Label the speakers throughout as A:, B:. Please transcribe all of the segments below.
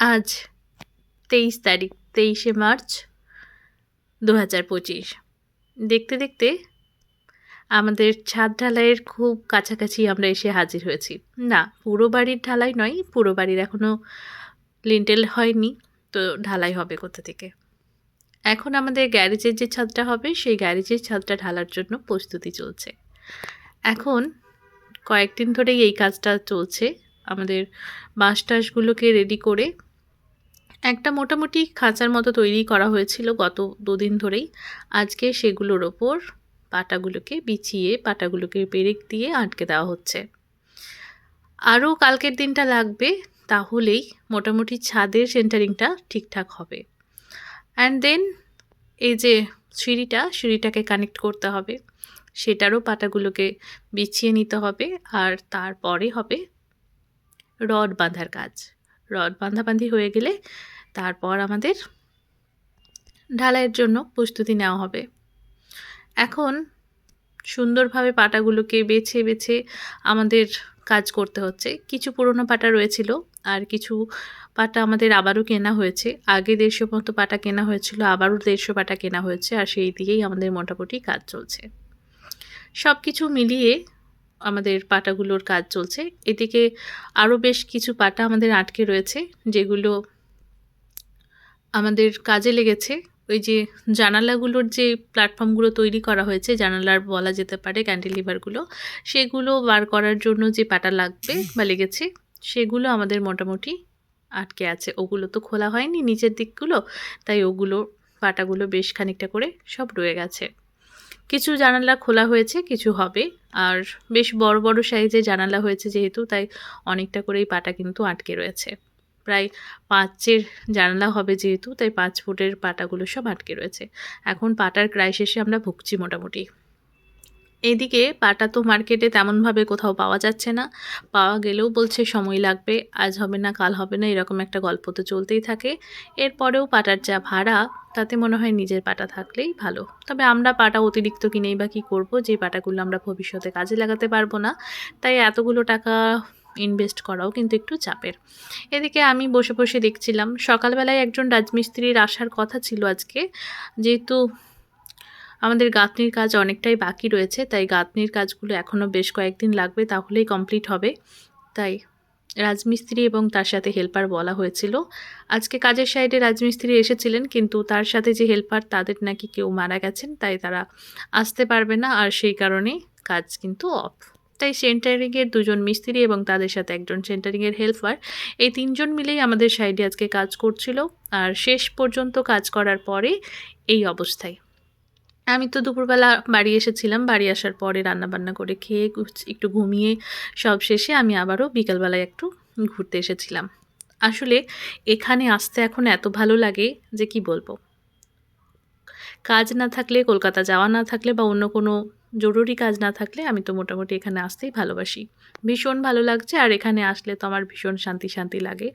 A: আজ তেইশ তারিখ, তেইশে মার্চ দু হাজার পঁচিশ। দেখতে দেখতে আমাদের ছাদ ঢালাইয়ের খুব কাছাকাছি আমরা এসে হাজির হয়েছি। না, পুরো বাড়ির ঢালাই নয়, পুরো বাড়ির এখনও লিন্টেল হয়নি, তো ঢালাই হবে কোথা থেকে? এখন আমাদের গ্যারেজের যে ছাদটা হবে, সেই গ্যারেজের ছাদটা ঢালার জন্য প্রস্তুতি চলছে। এখন কয়েকদিন ধরেই এই কাজটা চলছে। আমাদের বাঁশ টাসগুলোকে রেডি করে একটা মোটামুটি খাঁচার মতো তৈরি করা হয়েছিল গত দুদিন ধরেই। আজকে সেগুলোর ওপর পাটাগুলোকে বিছিয়ে পাটাগুলোকে পেরেক দিয়ে আটকে দেওয়া হচ্ছে। আরও কালকের দিনটা লাগবে, তাহলেই মোটামুটি ছাদের সেন্টারিংটা ঠিকঠাক হবে। অ্যান্ড দেন এই যে সিঁড়িটা, সিঁড়িটাকে কানেক্ট করতে হবে। সেটারও পাটাগুলোকে বিছিয়ে নিতে হবে, আর তারপরে হবে রড বাঁধার কাজ। রড বাঁধাবাঁধি হয়ে গেলে তারপর আমাদের ঢালাইয়ের জন্য প্রস্তুতি নেওয়া হবে। এখন সুন্দরভাবে পাটাগুলোকে বেছে বেছে আমাদের কাজ করতে হচ্ছে। কিছু পুরনো পাটা রয়েছিল আর কিছু পাটা আমাদের আবারও কেনা হয়েছে। আগে দেড়শো মতো পাটা কেনা হয়েছিল, আবারও দেড়শো পাটা কেনা হয়েছে আর সেই দিকেই আমাদের মোটামুটি কাজ চলছে। সব কিছু মিলিয়ে আমাদের পাটাগুলোর কাজ চলছে। এদিকে আরও বেশ কিছু পাটা আমাদের আটকে রয়েছে, যেগুলো আমাদের কাজে লেগেছে। ওই যে জানালাগুলোর যে প্ল্যাটফর্মগুলো তৈরি করা হয়েছে, জানালার বলা যেতে পারে, ক্যান্টিলিভারগুলো, সেগুলো বার করার জন্য যে পাটা লাগবে বা লেগেছে, সেগুলো আমাদের মোটামুটি আটকে আছে। ওগুলো তো খোলা হয়নি নিচের দিকগুলো, তাই ওগুলো পাটাগুলো বেশ খানিকটা করে সব রয়ে গেছে। কিছু জানালা খোলা হয়েছে, কিছু হবে। আর বেশ বড় বড় সাইজে জানালা হয়েছে যেহেতু, তাই অনেকটা করেই পাটা কিন্তু আটকে রয়েছে। প্রায় পাঁচের জানালা হবে যেহেতু, তাই পাঁচ ফুটের পাটাগুলো সব আটকে রয়েছে। এখন পাটার ক্রাইসিসে আমরা ভুগছি মোটামুটি। এদিকে পাটা তো মার্কেটে তেমনভাবে কোথাও পাওয়া যাচ্ছে না। পাওয়া গেলেও বলছে, সময় লাগবে, আজ হবে না, কাল হবে না, এরকম একটা গল্প তো চলতেই থাকে। এরপরেও পাটার যা ভাড়া, তাতে মনে হয় নিজের পাটা থাকলেই ভালো। তবে আমরা পাটা অতিরিক্ত কিনেই বা কী করব, যে পাটাগুলো আমরা ভবিষ্যতে কাজে লাগাতে পারব না। তাই এতগুলো টাকা ইনভেস্ট করাও কিন্তু একটু চাপের। এদিকে আমি বসে বসে দেখছিলাম, সকালবেলায় একজন রাজমিস্ত্রির আসার কথা ছিল আজকে। যেহেতু আমাদের গাঁথনির কাজ অনেকটাই বাকি রয়েছে, তাই গাঁথনির কাজগুলো এখনও বেশ কয়েকদিন লাগবে, তাহলেই কমপ্লিট হবে। তাই রাজমিস্ত্রি এবং তার সাথে হেল্পার বলা হয়েছিল। আজকে কাজের সাইডে রাজমিস্ত্রি এসেছিলেন, কিন্তু তার সাথে যে হেল্পার, তাদের নাকি কেউ মারা গেছেন, তাই তারা আসতে পারবে না, আর সেই কারণে কাজ কিন্তু অফ তাই সেন্টারিংয়ের দুজন মিস্ত্রি এবং তাদের সাথে একজন সেন্টারিংয়ের হেল্পার এই তিনজন মিলেই আমাদের সাইডে আজকে কাজ করছিল, আর শেষ পর্যন্ত কাজ করার পরে এই অবস্থায়। আমি তো দুপুরবেলা বাড়ি এসেছিলাম। বাড়ি আসার পরে রান্নাবান্না করে খেয়ে একটু ঘুমিয়ে সব শেষে আমি আবারও বিকালবেলায় একটু ঘুরতে এসেছিলাম। আসলে এখানে আসতে এখন এত ভালো লাগে যে কি বলব? কাজ না থাকলে, কলকাতা যাওয়া না থাকলে বা অন্য কোনো জরুরি কাজ না থাকলে আমি তো মোটামুটি এখানে আসতেই ভালোবাসি। ভীষণ ভালো লাগছে আর এখানে আসলে তো আমার ভীষণ শান্তি শান্তি লাগে।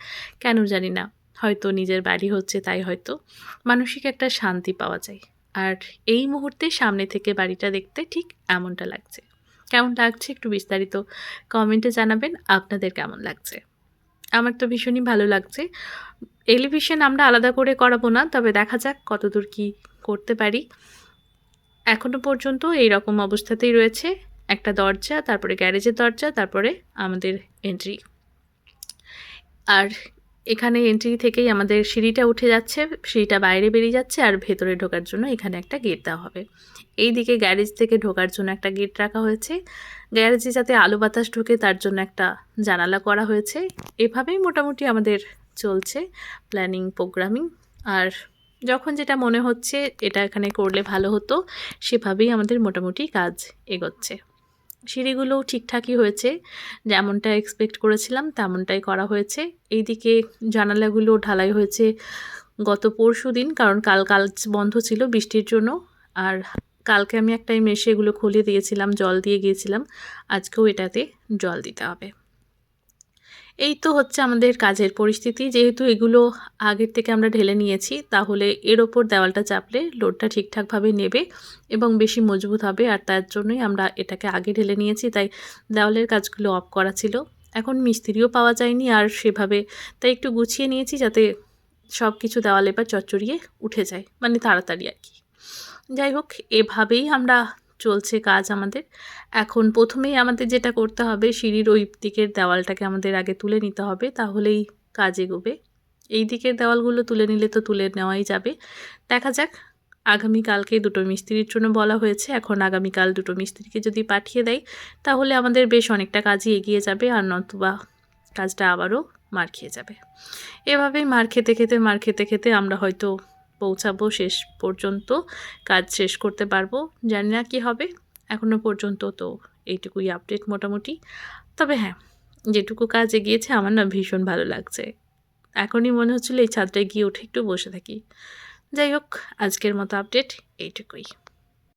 A: কেন জানি না, হয়তো নিজের বাড়ি হচ্ছে তাই হয়তো। মানসিক একটা শান্তি পাওয়া যায়। আর এই মুহূর্তে সামনে থেকে বাড়িটা দেখতে ঠিক এমনটা লাগছে। কেমন লাগছে একটু বিস্তারিত কমেন্টে জানাবেন, আপনাদের কেমন লাগছে? আমার তো ভীষণই ভালো লাগছে। এলিভিশন আমরা আলাদা করে করাবো না, তবে দেখা যাক কতদূর কি করতে পারি। এখনও পর্যন্ত এই রকম অবস্থাতেই রয়েছে। একটা দরজা, তারপরে গ্যারেজের দরজা, তারপরে আমাদের এন্ট্রি আর এখানে এন্ট্রি থেকেই আমাদের সিঁড়িটা উঠে যাচ্ছে, সিঁড়িটা বাইরে বেরিয়ে যাচ্ছে আর ভেতরে ঢোকার জন্য এখানে একটা গেট দেওয়া হবে। এই দিকে গ্যারেজ থেকে ঢোকার জন্য একটা গেট রাখা হয়েছে। গ্যারেজে যাতে আলো বাতাস ঢোকে তার জন্য একটা জানালা করা হয়েছে। এভাবেই মোটামুটি আমাদের চলছে প্ল্যানিং প্রোগ্রামিং আর যখন যেটা মনে হচ্ছে এটা এখানে করলে ভালো হতো, সেভাবেই আমাদের মোটামুটি কাজ এগোচ্ছে। সিঁড়িগুলোও ঠিকঠাকই হয়েছে। যেমনটা এক্সপেক্ট করেছিলাম, তেমনটাই করা হয়েছে। এইদিকে জানালাগুলো ঢালাই হয়েছে গত পরশু দিন, কারণ কাল কাল বন্ধ ছিল বৃষ্টির জন্য। আর কালকে আমি একটাই মেশে এগুলো খুলে দিয়েছিলাম, জল দিয়ে গিয়েছিলাম। আজকেও এটাতে জল দিতে হবে। এই তো হচ্ছে আমাদের কাজের পরিস্থিতি। যেহেতু এগুলো আগের থেকে আমরা ঢেলে নিয়েছি, তাহলে এর ওপর দেওয়ালটা চাপলে লোডটা ঠিকঠাকভাবে নেবে এবং বেশি মজবুত হবে। আর তার জন্যই আমরা এটাকে আগে ঢেলে নিয়েছি, তাই দেওয়ালের কাজগুলো অফ করা ছিল। এখন মিস্ত্রিও পাওয়া যায়নি আর সেভাবে, তাই একটু গুছিয়ে নিয়েছি যাতে সব কিছু দেওয়ালে বা চচ্চড়িয়ে উঠে যায় মানে তাড়াতাড়ি আর কি। যাই হোক, এভাবেই আমরা চলছে কাজ আমাদের। এখন প্রথমেই আমাদের যেটা করতে হবে, সিঁড়ির ওই দিকের দেওয়ালটাকে আমাদের আগে তুলে নিতে হবে, তাহলেই কাজ এগোবে। এই দিকের দেওয়ালগুলো তুলে নিলে তো তুলে নেওয়াই যাবে। দেখা যাক, আগামীকালকে দুটো মিস্ত্রির জন্য বলা হয়েছে, এখন আগামীকাল দুটো মিস্ত্রিকে যদি পাঠিয়ে দেয়, তাহলে আমাদের বেশ অনেকটা কাজই এগিয়ে যাবে আর নতুবা কাজটা আবারও মার খেয়ে যাবে। এভাবেই মার খেতে খেতে, মার খেতে খেতে আমরা হয়তো পৌঁছাবো শেষ পর্যন্ত, কাজ শেষ করতে পারব। জানি না কী হবে এখনও পর্যন্ত তো এইটুকুই আপডেট মোটামুটি। তবে হ্যাঁ যেটুকু কাজ এগিয়েছে আমার না ভীষণ ভালো লাগছে। এখনই মনে হচ্ছিল এই ছাদটায় গিয়ে উঠে একটু বসে থাকি। যাই হোক, আজকের মতো আপডেট এইটুকুই।